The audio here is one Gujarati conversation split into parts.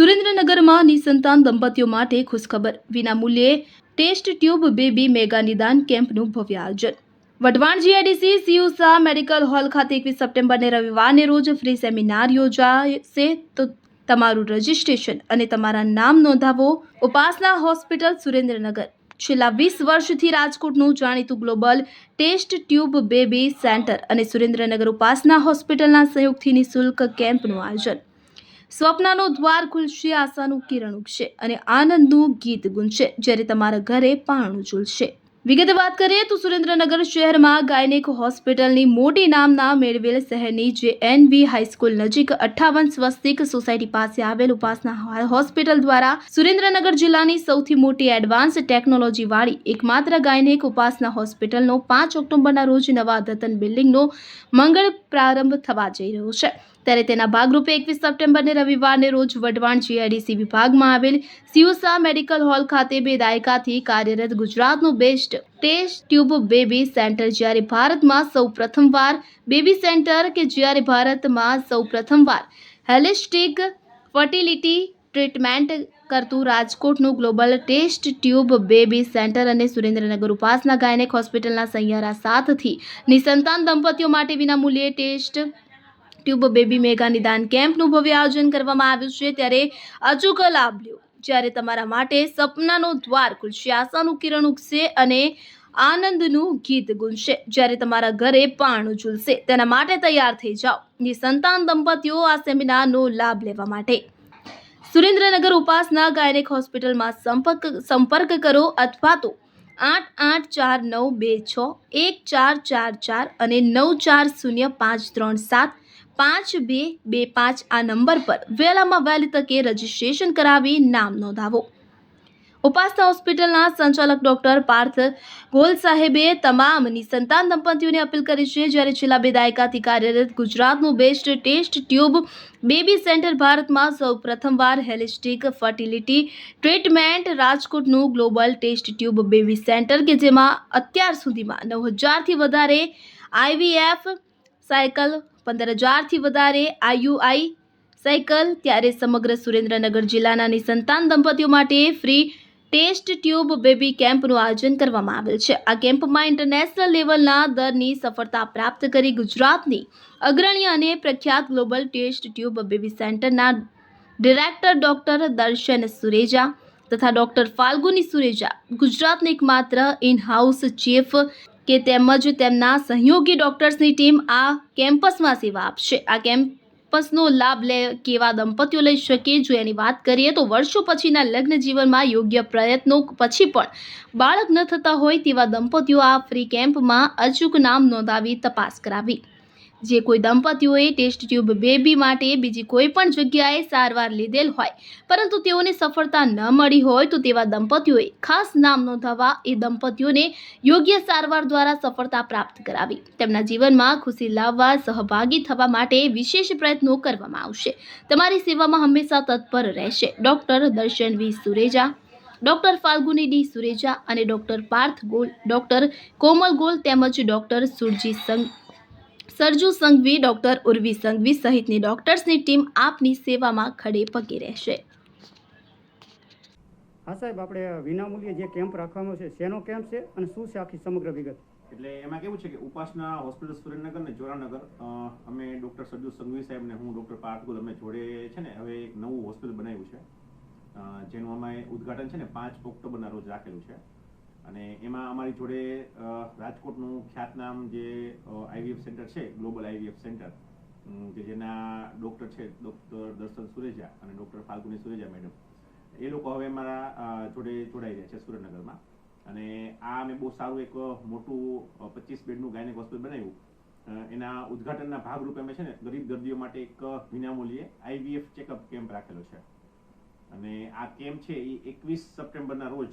સુરેન્દ્રનગરમાં નિસંતાન દંપતીઓ માટે ખુશખબર. વિનામૂલ્યે ટેસ્ટ ટ્યુબ બેબી મેગા નિદાન કેમ્પનું ભવ્ય આયોજન. વઢવાણ જીઆઈડીસી સીયુસા મેડિકલ હોલ ખાતે એકવીસ સપ્ટેમ્બરને રવિવારને રોજ ફ્રી સેમિનાર યોજાશે. તો તમારું રજિસ્ટ્રેશન અને તમારા નામ નોંધાવો. ઉપાસના હોસ્પિટલ સુરેન્દ્રનગર. છેલ્લા વીસ વર્ષથી રાજકોટનું જાણીતું global test tube baby centre અને સુરેન્દ્રનગર ઉપાસના હોસ્પિટલના સહયોગથી નિઃશુલ્ક કેમ્પનું આયોજન. સ્વપ્નનો દ્વાર ખુલશે, આશાનું કિરણ ઉગશે અને આનંદનું ગીત ગુંજશે. જ્યારે તમારા ઘરે પારણું ઝૂલશે. વિગતે વાત કરીએ તો સુરેન્દ્રનગર શહેરમાં ગાયનેક હોસ્પિટલની મોટી નામના મેળવેલ શહેરની જે એનવી હાઈસ્કૂલ નજીક અઠ્ઠાવન સ્વસ્તિક સોસાયટી પાસે આવેલ ઉપાસના હોસ્પિટલ દ્વારા સુરેન્દ્રનગર જિલ્લાની સૌથી મોટી એડવાન્સ ટેકનોલોજી વાળી એકમાત્ર ગાયનેક ઉપાસના હોસ્પિટલનો પાંચ ઓક્ટોબરના રોજ નવા અદ્યતન બિલ્ડિંગનો મંગળ પ્રારંભ થવા જઈ રહ્યો છે. ત્યારે તેના ભાગરૂપે એકવીસ સપ્ટેમ્બરને રવિવારને રોજ વઢવાણ જીઆઈડીસી વિભાગમાં આવેલ સિયુસા મેડિકલ હોલ ખાતે બે દાયકાથી કાર્યરત ગુજરાતનું best test tube baby centre, જ્યારે ભારતમાં સૌ પ્રથમવાર બેબી સેન્ટર કે જ્યારે ભારતમાં સૌ પ્રથમવાર હેલિસ્ટિક ફર્ટિલિટી ટ્રીટમેન્ટ કરતું રાજકોટનું global test tube baby centre અને સુરેન્દ્રનગર ઉપાસના ગાયનેક હોસ્પિટલના સહિયારા સાથથી નિસંતાન દંપતીઓ માટે વિનામૂલ્યે ટેસ્ટ ટ્યુબ બેબી મેગા નિદાન કેમ્પનું ભવ્ય આયોજન કરવામાં આવ્યું છે. ત્યારે અચૂક લાભ લ્યો જ્યારે તમારા માટે સપનાનો દ્વાર ખુલશે, આશાનું કિરણ ઉગશે અને આનંદનું ગીત ગુંજશે. જ્યારે તમારા ઘરે પાણું ઝૂલશે, તેના માટે તૈયાર થઈ જાઓ. નિસંતાન દંપતીઓ આ સેમિનારનો લાભ લેવા માટે. સુરેન્દ્રનગર ઉપાસના ગાયનેક હોસ્પિટલમાં સંપર્ક સંપર્ક કરો અથવા તો આઠ આઠ ચાર નવ બે છ એક ચાર ચાર ચાર અને નવ ચાર શૂન્ય પાંચ ત્રણ સાત પાંચ બે બે પાંચ આ નંબર પર વહેલામાં વહેલી તકે રજીસ્ટ્રેશન કરાવી નામ નોંધાવો. ઉપાસના હોસ્પિટલના સંચાલક ડોક્ટર પાર્થ ગોલ સાહેબે તમામ નિસંતાન દંપતીઓને અપીલ કરી છે. જ્યારે છેલ્લા બે દાયકાથી કાર્યરત ગુજરાતનું best test tube baby centre ભારતમાં સૌ પ્રથમવાર holistic fertility treatment રાજકોટનું global test tube baby centre કે જેમાં અત્યાર સુધીમાં નવ હજારથી વધારે આઈવીએફ સાયકલ પંદર હજારથી વધારે આઈયુઆઈ સાયકલ, ત્યારે સમગ્ર સુરેન્દ્રનગર જિલ્લાના નિસંતાન દંપતીઓ માટે ફ્રી ટેસ્ટ ટ્યુબ બેબી કેમ્પનું આયોજન કરવામાં આવેલ છે. આ કેમ્પમાં ઇન્ટરનેશનલ લેવલના દરની સફળતા પ્રાપ્ત કરી ગુજરાતની અગ્રણી અને પ્રખ્યાત ગ્લોબલ ટેસ્ટ ટ્યુબ બેબી સેન્ટરના ડિરેક્ટર ડૉક્ટર દર્શન સુરેજા તથા ડૉક્ટર ફાલ્ગુની સુરેજા, ગુજરાતની એકમાત્ર ઇન હાઉસ ચીફ કે તેમજ તેમના સહયોગી ડોક્ટર્સની ટીમ આ કેમ્પસમાં સેવા આપશે. આ કેમ્પસનો લાભ લે કેવા દંપતીઓ લઈ શકે જો એની વાત કરીએ તો વર્ષો પછીના લગ્ન જીવનમાં યોગ્ય પ્રયત્નો પછી પણ બાળક ન થતા હોય તેવા દંપતીઓ આ ફ્રી કેમ્પમાં અચૂક નામ નોંધાવી તપાસ કરાવી. જે કોઈ દંપતીઓએ ટેસ્ટ ટ્યુબ બેબી માટે બીજી કોઈ પણ જગ્યાએ સારવાર લીધેલ હોય, પરંતુ તેઓને સફળતા ન મળી હોય તો તેવા દંપતીઓએ ખાસ નામ નોંધાવવા એ દંપતીઓને યોગ્ય સારવાર દ્વારા સફળતા પ્રાપ્ત કરાવી. તેમના જીવનમાં ખુશી લાવવા, સહભાગી થવા માટે વિશેષ પ્રયત્નો કરવામાં આવશે. તમારી સેવામાં હંમેશા તત્પર રહેશે. Doctor Darshan V. Sureja, doctor Falguni D. Sureja અને ડૉક્ટર પાર્થ ગોલ, ડૉક્ટર કોમલ ગોલ તેમજ ડૉક્ટર સુરજી સંઘ સરજુ સંઘવી ડોક્ટર ઉર્વી સંઘવી સહિતની ડોક્ટર્સની ટીમ આપની સેવામાં ખડે પગે રહેશે. હા સાહેબ આપણે વિનામૂલ્યે જે કેમ્પ રાખવાનો છે શેનો કેમ્પ છે અને શું છે આખી સમગ્ર વિગત? એટલે એમાં કેવું છે કે ઉપાસના હોસ્પિટલ સુરેન્દ્રનગર ને જોરાનગર અમે ડોક્ટર સરજુ સંઘવી સાહેબ ને હું ડોક્ટર પાર્થગુલ અમે જોડે છે ને હવે એક નવું હોસ્પિટલ બનાવ્યું છે. જેનું અમે ઉદ્ઘાટન છે ને પાંચ ઓક્ટોબરના રોજ રાખેલું છે. અને એમાં અમારી જોડે રાજકોટનું ખ્યાતનામ જે આઈવીએફ સેન્ટર છે, ગ્લોબલ આઈવીએફ સેન્ટર કે જેના ડોક્ટર છે, ડોક્ટર દર્શન સુરેજા અને ડોક્ટર ફાલ્ગુની સુરેજા મેડમ. એ લોકો હવે મારા જોડે જોડાઈ રહ્યા છે સુરેન્દ્રનગરમાં. અને આ અમે બહુ સારું એક મોટું પચીસ બેડનું ગાયનેક હોસ્પિટલ બનાવ્યું. એના ઉદ્ઘાટનના ભાગરૂપે અમે છે ને, ગરીબ દર્દીઓ માટે એક વિનામૂલ્યે આઈવીએફ ચેકઅપ કેમ્પ રાખેલો છે. અને આ કેમ્પ છે એ એકવીસ સપ્ટેમ્બરના રોજ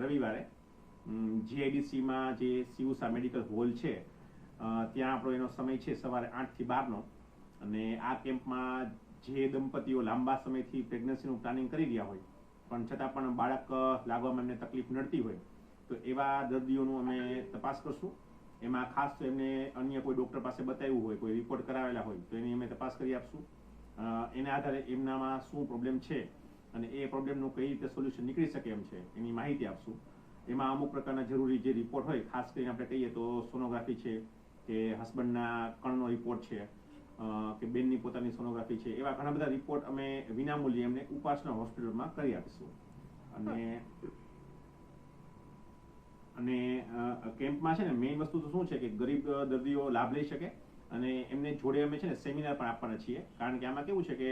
રવિવારે. જીઆઈડીસીમાં જે સિયુસા મેડિકલ હોલ છે ત્યાં આપણો એનો સમય છે સવારે આઠથી બારનો. અને આ કેમ્પમાં જે દંપતીઓ લાંબા સમયથી પ્રેગ્નન્સીનું પ્લાનિંગ કરી રહ્યા હોય, પણ છતાં પણ બાળક લાગવામાં એમને તકલીફ નડતી હોય, તો એવા દર્દીઓનું અમે તપાસ કરશું. એમાં ખાસ તો એમને અન્ય કોઈ ડૉક્ટર પાસે બતાવ્યું હોય, કોઈ રિપોર્ટ કરાવેલા હોય, તો એની અમે તપાસ કરી આપશું. એના આધારે એમનામાં શું પ્રોબ્લેમ છે, અને એ પ્રોબ્લેમનું કઈ રીતે સોલ્યુશન નીકળી શકે એમ છે, એની માહિતી આપશું. એમાં અમુક પ્રકારના જરૂરી જે રિપોર્ટ હોય, ખાસ કરીને આપણે કહીએ તો સોનોગ્રાફી છે, કે હસબન્ડના કણનો રિપોર્ટ છે કે બેનની પોતાની સોનોગ્રાફી છે, એવા ઘણા બધા રિપોર્ટ અમે વિનામૂલ્યે એમને ઉપાસના હોસ્પિટલમાં કરી આપીશું. અને અને કેમ્પમાં છે ને મેઇન વસ્તુ તો શું છે કે ગરીબ દર્દીઓ લાભ લઈ શકે અને એમને જોડે અમે છે ને સેમિનાર પણ આપવાના છીએ. કારણ કે આમાં કેવું છે કે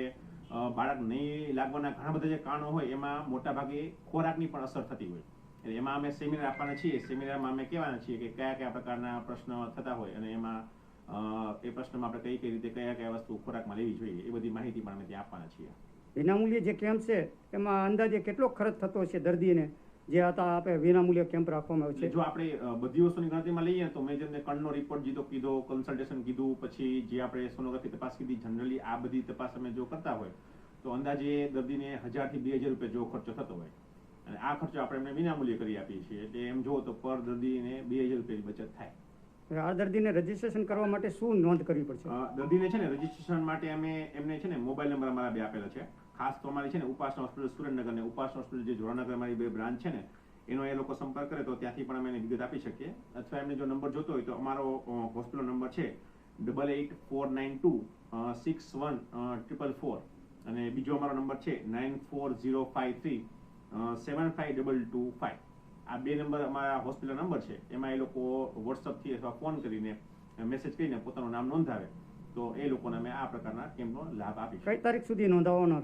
બાળક નહીં લાગવાના ઘણા બધા જે કારણો હોય, એમાં મોટાભાગે ખોરાકની પણ અસર થતી હોય. એટલે એમાં અમે સેમિનાર આપવાના છીએ. સેમિનારમાં અમે કહેવાના છીએ કે કયા કયા પ્રકારના પ્રશ્ન થતા હોય અને એમાં એ પ્રશ્નમાં આપણે કઈ કઈ રીતે કયા કયા વસ્તુ ખોરાકમાં લેવી જોઈએ એ બધી માહિતી પણ અમે ત્યાં આપવાના છીએ. વિનામૂલ્યે જે કેમ્પ છે એમાં અંદાજે કેટલો ખર્ચ થતો છે દર્દીને? જે હતા આપણે વિનામૂલ્ય કેમ્પ રાખવામાં આવે છે. જો આપણે બધી વસ્તુની ગણતરીમાં લઈએ તો મેં જેમને કણનો રિપોર્ટ જીધો કીધો કન્સલ્ટેશન કીધું પછી જે આપણે સોનોગ્રાફી તપાસ કીધી જનરલી આ બધી તપાસ અમે જો કરતા હોય તો અંદાજે દર્દીને હજારથી બે હજાર રૂપિયા જેવો ખર્ચો થતો હોય. અને આ ખર્ચો આપણે એમને વિનામૂલ્યે કરી આપીએ છીએ. એટલે એમ જુઓ તો પર દર્દીને બે હજાર રૂપિયાની બચત થાય. આ દર્દીને રજીસ્ટ્રેશન કરવા માટે શું નોંધ કરવી પડશે? દર્દીને છે ને રજીસ્ટ્રેશન માટે અમે એમને છે ને મોબાઈલ નંબર અમારા બે આપેલા છે. ખાસ તો અમારી છે ને ઉપાસના હોસ્પિટલ સુરેન્દ્રનગર ને ઉપાસના હોસ્પિટલ જે જોરાનગર અમારી બે બ્રાન્ચ છે ને એનો એ લોકો સંપર્ક કરે તો ત્યાંથી પણ અમે એને વિગત આપી શકીએ. અથવા એમને જો નંબર જોતો હોય તો અમારો હોસ્પિટલ નંબર છે double eight four nine two six one triple four. અને બીજો અમારો નંબર છે nine four zero five three. Seven five double two five આ બે નંબર અમારા હોસ્પિટલ નંબર છે. એમાં એ લોકો વોટ્સઅપથી અથવા ફોન કરીને મેસેજ કરીને પોતાનું નામ નોંધાવે. તો એ લોકોને અમે આ પ્રકારના કેમ્પનો લાભ આપીશું કઈ તારીખ સુધી નોંધાવવાનો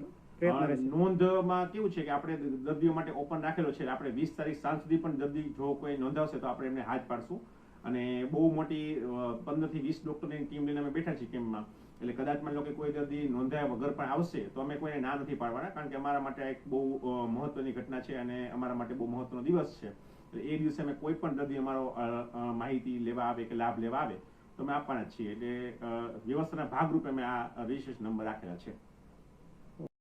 નોંધમાં કેવું છે કે આપણે દર્દીઓ માટે ઓપન રાખેલો છે આપણે વીસ તારીખ સાંજ સુધી પણ દર્દી જો કોઈ નોંધાવશે તો આપણે એમને હાથ પાડશું. અને બહુ મોટી પંદરથી વીસ ડોક્ટરની ટીમ લઈને અમે બેઠા છીએ કેમ્પમાં. એટલે કદાચ માની લો કે કોઈ દર્દી નોંધાયા વગર પણ આવશે, તો અમે કોઈને ના નથી પાડવાના, કારણ કે અમારા માટે એક બહુ મહત્વની ઘટના છે અને અમારા માટે બહુ મહત્વનો દિવસ છે. એટલે એ દિવસે અમે કોઈ પણ દર્દી અમારો માહિતી લેવા આવે કે લાભ લેવા આવે, તો અમે આપવાના છીએ. એટલે વ્યવસ્થાના ભાગરૂપે અમે આ વિશેષ નંબર રાખેલા છે.